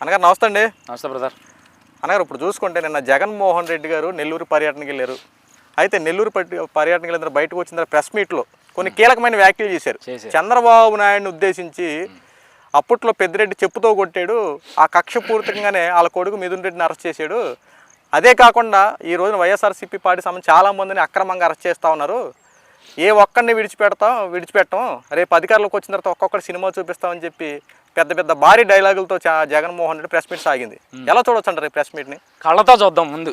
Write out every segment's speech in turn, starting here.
అనగారు నమస్తే అండి. నమస్తే బ్రదర్. అనగారు ఇప్పుడు చూసుకుంటే నిన్న జగన్మోహన్ రెడ్డి గారు నెల్లూరు పర్యటనకి వెళ్ళారు. అయితే నెల్లూరు పర్య- పర్యటనకి వెళ్ళిన బయటకు వచ్చిన తర్వాత ప్రెస్ మీట్లో కొన్ని కీలకమైన వ్యాఖ్యలు చేశారు. చంద్రబాబు నాయుడిని ఉద్దేశించి అప్పట్లో పెద్దిరెడ్డి చెప్పుతో కొట్టాడు ఆ కక్ష పూర్తికంగానే వాళ్ళ కొడుకు మిథున్ రెడ్డిని అరెస్ట్ చేశాడు. అదే కాకుండా ఈ రోజున వైఎస్ఆర్సీపీ పార్టీ సంబంధించి చాలా మందిని అక్రమంగా అరెస్ట్ చేస్తూ ఉన్నారు. ఏ ఒక్కడిని విడిచిపెడతాం విడిచిపెట్టం. రేపు అధికారంలోకి వచ్చిన తర్వాత ఒక్కొక్కటి సినిమా చూపిస్తామని చెప్పి పెద్ద పెద్ద భారీ డైలాగులతో జగన్మోహన్ రెడ్డి ప్రెస్ మీట్ సాగింది. ఎలా చూడొచ్చు అంటారు ఈ ప్రెస్ మీట్ని? కళ్ళతో చూద్దాం ముందు.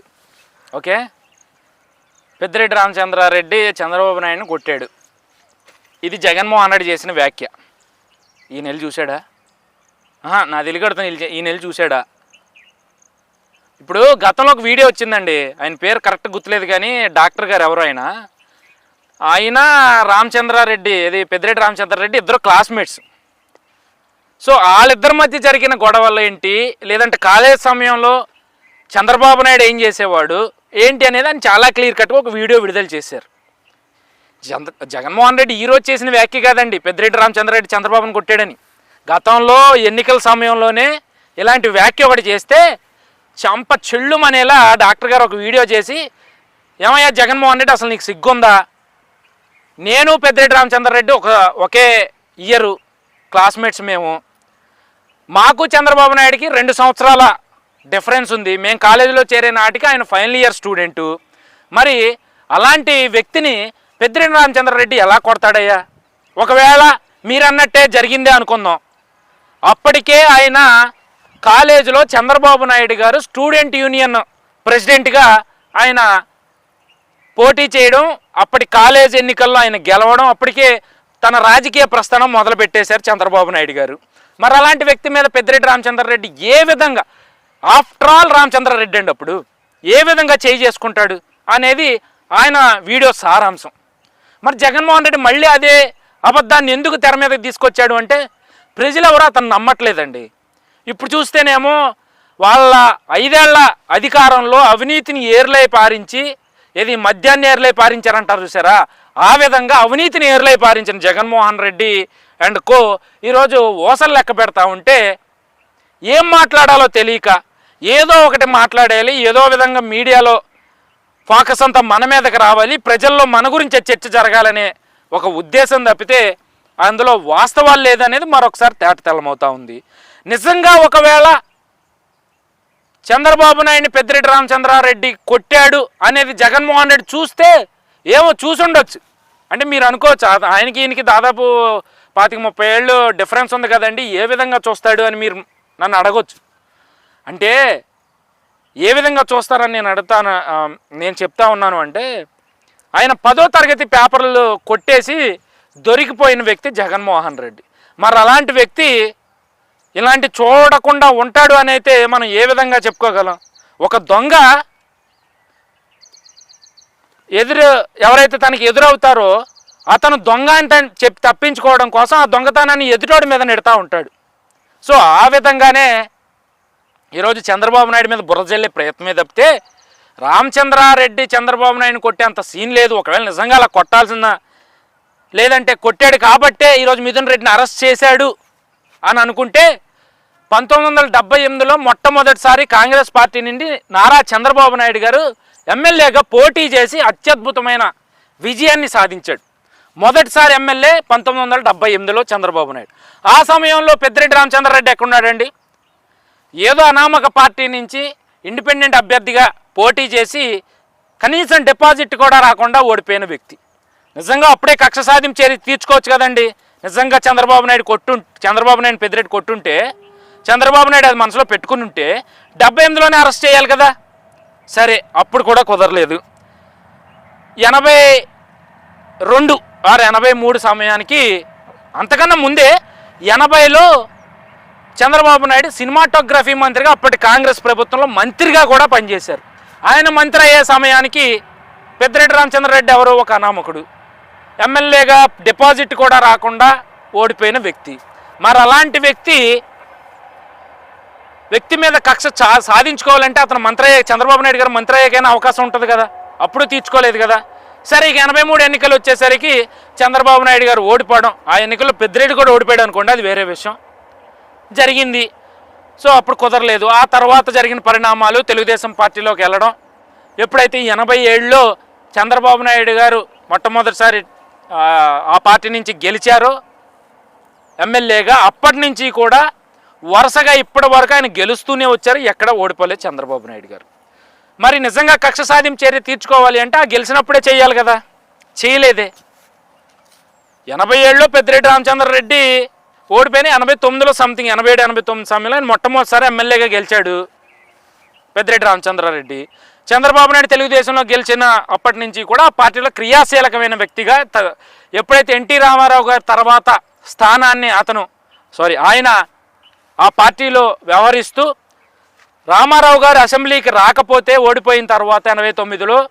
ఓకే? పెద్దిరెడ్డి రామచంద్రారెడ్డి చంద్రబాబు నాయుడుని కొట్టాడు. ఇది జగన్మోహన్ రెడ్డి చేసిన వ్యాఖ్య. ఈ నెల చూశాడా? నా తెలియకడుతున్న ఈ నెల చూశాడా? ఇప్పుడు గతంలో ఒక వీడియో వచ్చిందండి. ఆయన పేరు కరెక్ట్ గుర్తులేదు కానీ డాక్టర్ గారు ఎవరు ఆయన? ఆయన రామచంద్రారెడ్డి ఇది పెద్దిరెడ్డి రామచంద్రారెడ్డి ఇద్దరు క్లాస్మేట్స్. సో వాళ్ళిద్దరి మధ్య జరిగిన గొడవలు ఏంటి? లేదంటే కాలేజ్ సమయంలో చంద్రబాబు నాయుడు ఏం చేసేవాడు? ఏంటి అనేది అని చాలా క్లియర్ కట్గా ఒక వీడియో విడుదల చేశారు. చంద్ర జగన్మోహన్ రెడ్డి ఈరోజు చేసిన వ్యాఖ్య కాదండి. పెద్దిరెడ్డి రామచంద్రారెడ్డి చంద్రబాబును కొట్టాడని. గతంలో ఎన్నికల సమయంలోనే ఇలాంటి వ్యాఖ్య ఒకటి చేస్తే చంప చెల్లుమనేలా డాక్టర్ గారు ఒక వీడియో చేసి ఏమయ్యా జగన్మోహన్ రెడ్డి అసలు నీకు సిగ్గుందా? నేను పెద్దిరెడ్డి రామచంద్రారెడ్డి ఒక ఒకే ఇయరు క్లాస్మేట్స్ మేము. మాకు చంద్రబాబు నాయుడికి రెండు సంవత్సరాల డిఫరెన్స్ ఉంది. మేము కాలేజీలో చేరే నాటికి ఆయన ఫైనల్ ఇయర్ స్టూడెంటు. మరి అలాంటి వ్యక్తిని పెద్దిరెడ్డి రామచంద్రారెడ్డి ఎలా కొడతాడయ్యా? ఒకవేళ మీరన్నట్టే జరిగిందే అనుకుందాం. అప్పటికే ఆయన కాలేజీలో చంద్రబాబు నాయుడు గారు స్టూడెంట్ యూనియన్ ప్రెసిడెంట్గా ఆయన పోటీ చేయడం అప్పటి కాలేజ్ ఎన్నికల్లో ఆయన గెలవడం అప్పటికే తన రాజకీయ ప్రస్థానం మొదలుపెట్టేశారు చంద్రబాబు నాయుడు గారు. మరి అలాంటి వ్యక్తి మీద పెద్దిరెడ్డి రామచంద్రారెడ్డి ఏ విధంగా ఆఫ్టర్ ఆల్ రామచంద్రారెడ్డి అండి అప్పుడు ఏ విధంగా చేయి చేసుకుంటాడు అనేది ఆయన వీడియో సారాంశం. మరి జగన్మోహన్ రెడ్డి మళ్ళీ అదే అబద్ధాన్ని ఎందుకు తెర మీదకి తీసుకొచ్చాడు అంటే ప్రజలు ఎవరు అతను నమ్మట్లేదండి. ఇప్పుడు చూస్తేనేమో వాళ్ళ ఐదేళ్ళ అధికారంలో అవినీతిని ఏర్లై పారించి ఏది మద్యాన్ని ఏర్లై పారించారంటారు చూసారా? ఆ విధంగా అవినీతిని ఏర్లై పారించిన జగన్మోహన్ రెడ్డి అండ్ కో ఈరోజు ఓసలు లెక్క పెడతా ఉంటే ఏం మాట్లాడాలో తెలియక ఏదో ఒకటి మాట్లాడాలి ఏదో విధంగా మీడియాలో ఫోకస్ అంతా మన మీదకి రావాలి ప్రజల్లో మన గురించి చర్చ జరగాలనే ఒక ఉద్దేశం తప్పితే అందులో వాస్తవాలు లేదనేది మరొకసారి తేటతెల్లమవుతా ఉంది. నిజంగా ఒకవేళ చంద్రబాబు నాయుడిని పెద్దిరెడ్డి రామచంద్రారెడ్డి కొట్టాడు అనేది జగన్మోహన్ రెడ్డి చూస్తే ఏమో చూసుండొచ్చు అంటే మీరు అనుకోవచ్చు ఆయనకి ఈయనకి దాదాపు పాతిక ముప్పై ఏళ్ళు డిఫరెన్స్ ఉంది కదండి ఏ విధంగా చూస్తాడు అని మీరు నన్ను అడగొచ్చు. అంటే ఏ విధంగా చూస్తారని నేను అడుగుతాను నేను చెప్తా ఉన్నాను అంటే ఆయన పదో తరగతి పేపర్లు కొట్టేసి దొరికిపోయిన వ్యక్తి జగన్మోహన్ రెడ్డి. మరి అలాంటి వ్యక్తి ఇలాంటి చూడకుండా ఉంటాడు అని అయితే మనం ఏ విధంగా చెప్పుకోగలం? ఒక దొంగ ఎదురు ఎవరైతే తనకి ఎదురవుతారో అతను దొంగ అంటే చెప్పి తప్పించుకోవడం కోసం ఆ దొంగతనాన్ని ఎదుటోడి మీద నెడతా ఉంటాడు. సో ఆ విధంగానే ఈరోజు చంద్రబాబు నాయుడు మీద బురద జల్లే ప్రయత్నమే తప్పితే రామచంద్రారెడ్డి చంద్రబాబు నాయుడు కొట్టే అంత సీన్ లేదు. ఒకవేళ నిజంగా అలా కొట్టాల్సిన లేదంటే కొట్టాడు కాబట్టే ఈరోజు మిథున్ రెడ్డిని అరెస్ట్ చేశాడు అని అనుకుంటే పంతొమ్మిది వందల డెబ్బై ఎనిమిదిలో మొట్టమొదటిసారి కాంగ్రెస్ పార్టీ నుండి నారా చంద్రబాబు నాయుడు గారు ఎమ్మెల్యేగా పోటీ చేసి అత్యద్భుతమైన విజయాన్ని సాధించాడు. మొదటిసారి ఎమ్మెల్యే పంతొమ్మిది వందల డెబ్బై ఎనిమిదిలో చంద్రబాబు నాయుడు. ఆ సమయంలో పెద్దిరెడ్డి రామచంద్రారెడ్డి ఎక్కడున్నాడండి? ఏదో అనామక పార్టీ నుంచి ఇండిపెండెంట్ అభ్యర్థిగా పోటీ చేసి కనీసం డిపాజిట్ కూడా రాకుండా ఓడిపోయిన వ్యక్తి. నిజంగా అప్పుడే కక్ష సాధ్యం చేరి తీర్చుకోవచ్చు కదండి. నిజంగా చంద్రబాబు నాయుడు కొట్టు చంద్రబాబు నాయుడు పెద్దిరెడ్డి కొట్టుంటే చంద్రబాబు నాయుడు అది మనసులో పెట్టుకుని ఉంటే డెబ్బై ఎనిమిదిలోనే అరెస్ట్ చేయాలి కదా. సరే అప్పుడు కూడా కుదరలేదు. ఎనభై రెండు ఆరు ఎనభై మూడు సమయానికి అంతకన్నా ముందే ఎనభైలో చంద్రబాబు నాయుడు సినిమాటోగ్రఫీ మంత్రిగా అప్పటి కాంగ్రెస్ ప్రభుత్వంలో మంత్రిగా కూడా పనిచేశారు. ఆయన మంత్రి అయ్యే సమయానికి పెద్దిరెడ్డి రామచంద్రరెడ్డి ఎవరో ఒక అనామకుడు. ఎమ్మెల్యేగా డిపాజిట్ కూడా రాకుండా ఓడిపోయిన వ్యక్తి. మరి అలాంటి వ్యక్తి వ్యక్తి మీద కక్ష చా సాధించుకోవాలంటే అతను మంత్రి చంద్రబాబు నాయుడు గారు మంత్రయ్యకైనా అవకాశం ఉంటుంది కదా? అప్పుడు తీర్చుకోలేదు కదా? సరే ఇక ఎనభై మూడు ఎన్నికలు వచ్చేసరికి చంద్రబాబు నాయుడు గారు ఓడిపోవడం ఆ ఎన్నికల్లో పెద్దిరెడ్డి కూడా ఓడిపోయాడు అనుకోండి అది వేరే విషయం. జరిగింది. సో అప్పుడు కుదరలేదు. ఆ తర్వాత జరిగిన పరిణామాలు తెలుగుదేశం పార్టీలోకి వెళ్ళడం. ఎప్పుడైతే ఎనభై ఏడులో చంద్రబాబు నాయుడు గారు మొట్టమొదటిసారి ఆ, ఆ పార్టీ నుంచి గెలిచారో ఎమ్మెల్యేగా అప్పటి నుంచి కూడా వరుసగా ఇప్పటి వరకు ఆయన గెలుస్తూనే వచ్చారు. ఎక్కడ ఓడిపోలేదు చంద్రబాబు నాయుడు గారు. మరి నిజంగా కక్ష సాధ్యం చర్య తీర్చుకోవాలి అంటే ఆ గెలిచినప్పుడే చేయాలి కదా? చేయలేదే. ఎనభై ఏళ్ళలో పెద్దిరెడ్డి రామచంద్రరెడ్డి ఓడిపోయిన ఎనభై తొమ్మిదిలో సంథింగ్ ఎనభై ఏడు ఎనభై తొమ్మిది సమయంలో ఆయన మొట్టమొదటిసారి ఎమ్మెల్యేగా గెలిచాడు పెద్దిరెడ్డి రామచంద్రారెడ్డి చంద్రబాబు నాయుడు తెలుగుదేశంలో గెలిచిన అప్పటి నుంచి కూడా ఆ పార్టీలో క్రియాశీలకమైన వ్యక్తిగా త- ఎప్పుడైతే ఎన్టీ రామారావు గారి తర్వాత స్థానాన్ని అతను సారీ ఆయన ఆ పార్టీలో వ్యవహరిస్తూ రామారావు గారు అసెంబ్లీకి రాకపోతే ఓడిపోయిన తర్వాత ఎనభై తొమ్మిదిలో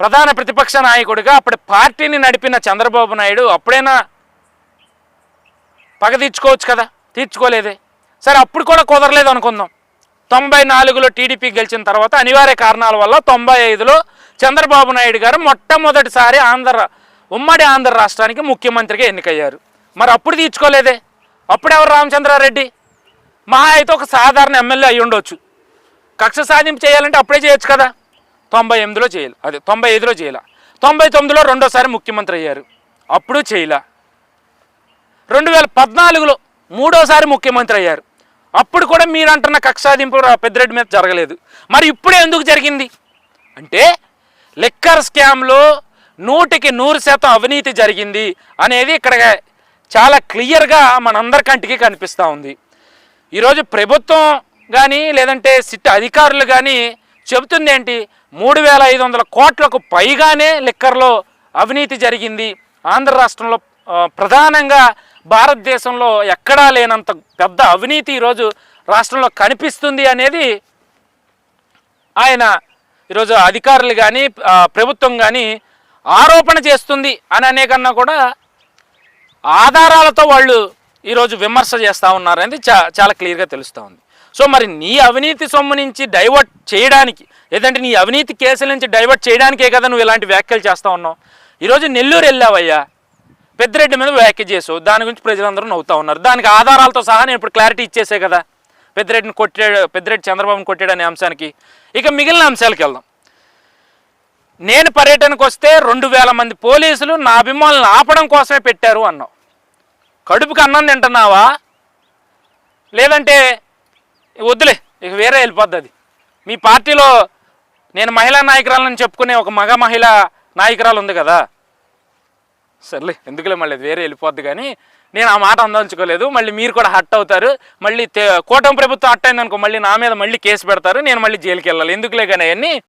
ప్రధాన ప్రతిపక్ష నాయకుడిగా అప్పటి పార్టీని నడిపిన చంద్రబాబు నాయుడు అప్పుడైనా పగ తీర్చుకోవచ్చు కదా? తీర్చుకోలేదే. సరే అప్పుడు కూడా కుదరలేదు అనుకుందాం. తొంభై నాలుగులో టీడీపీ గెలిచిన తర్వాత అనివార్య కారణాల వల్ల తొంభై ఐదులో చంద్రబాబు నాయుడు గారు మొట్టమొదటిసారి ఆంధ్ర ఉమ్మడి ఆంధ్ర రాష్ట్రానికి ముఖ్యమంత్రిగా ఎన్నికయ్యారు. మరి అప్పుడు తీర్చుకోలేదే. అప్పుడెవరు రామచంద్రారెడ్డి? మహా అయితే ఒక సాధారణ ఎమ్మెల్యే అయి ఉండొచ్చు. కక్ష సాధింపు చేయాలంటే అప్పుడే చేయొచ్చు కదా? తొంభై ఎనిమిదిలో చేయాలి. అదే తొంభై ఐదులో చేయాల? తొంభై తొమ్మిదిలో రెండోసారి ముఖ్యమంత్రి అయ్యారు. అప్పుడు చేయలే. రెండు వేల పద్నాలుగులో మూడోసారి ముఖ్యమంత్రి అయ్యారు. అప్పుడు కూడా మీరు అంటున్న కక్షాదింపు రా- పెద్దిరెడ్డి మీద జరగలేదు. మరి ఇప్పుడే ఎందుకు జరిగింది? అంటే లిక్కర్ స్కామ్లో నూటికి నూరు శాతం అవినీతి జరిగింది అనేది ఇక్కడ చాలా క్లియర్గా మనందరి కంటికి కనిపిస్తూ ఉంది. ఈరోజు ప్రభుత్వం కానీ లేదంటే సిట్ అధికారులు కానీ చెబుతుంది ఏంటి? మూడు వేల ఐదు వందల కోట్లకు పైగానే లిక్కర్లో అవినీతి జరిగింది. ఆంధ్ర రాష్ట్రంలో ప్రధానంగా భారతదేశంలో ఎక్కడా లేనంత పెద్ద అవినీతి ఈరోజు రాష్ట్రంలో కనిపిస్తుంది అనేది ఆయన ఈరోజు అధికారులు కానీ ప్రభుత్వం కానీ ఆరోపణ చేస్తుంది అని అనే కన్నా కూడా ఆధారాలతో వాళ్ళు ఈరోజు విమర్శ చేస్తూ ఉన్నారనేది చా చాలా క్లియర్గా తెలుస్తూ ఉంది. సో మరి నీ అవినీతి సొమ్ము నుంచి డైవర్ట్ చేయడానికి లేదంటే నీ అవినీతి కేసుల నుంచి డైవర్ట్ చేయడానికే కదా నువ్వు ఇలాంటి వ్యాఖ్యలు చేస్తూ ఉన్నావు. ఈరోజు నెల్లూరు వెళ్ళావయ్యా. పెద్దిరెడ్డి మీద వ్యాఖ్య చేసావు దాని గురించి ప్రజలందరూ నవ్వుతూ ఉన్నారు. దానికి ఆధారాలతో సహా నేను ఇప్పుడు క్లారిటీ ఇచ్చేసే కదా. పెద్దిరెడ్డిని కొట్టాడు పెద్దిరెడ్డి చంద్రబాబుని కొట్టాడు అనే అంశానికి. ఇక మిగిలిన అంశాలకు వెళ్దాం. నేను పర్యటనకు వస్తే రెండు వేల మంది పోలీసులు నా అభిమానులను ఆపడం కోసమే పెట్టారు అన్నావు. కడుపుకి అన్నం తింటున్నావా? లేదంటే వద్దులే ఇక వేరే వెళ్ళిపోద్ది అది. మీ పార్టీలో నేను మహిళా నాయకురాలని చెప్పుకునే ఒక మగ మహిళా నాయకురాలు ఉంది కదా. సర్లే ఎందుకులే మళ్ళీ వేరే వెళ్ళిపోద్ది కానీ నేను ఆ మాట అందలుచుకోలేదు. మళ్ళీ మీరు కూడా హట్ అవుతారు. మళ్ళీ కూటమి ప్రభుత్వం హట్ అయిందనుకో మళ్ళీ నా మీద మళ్ళీ కేసు పెడతారు. నేను మళ్ళీ జైలుకి వెళ్ళాలి. ఎందుకులే కానీ అవన్నీ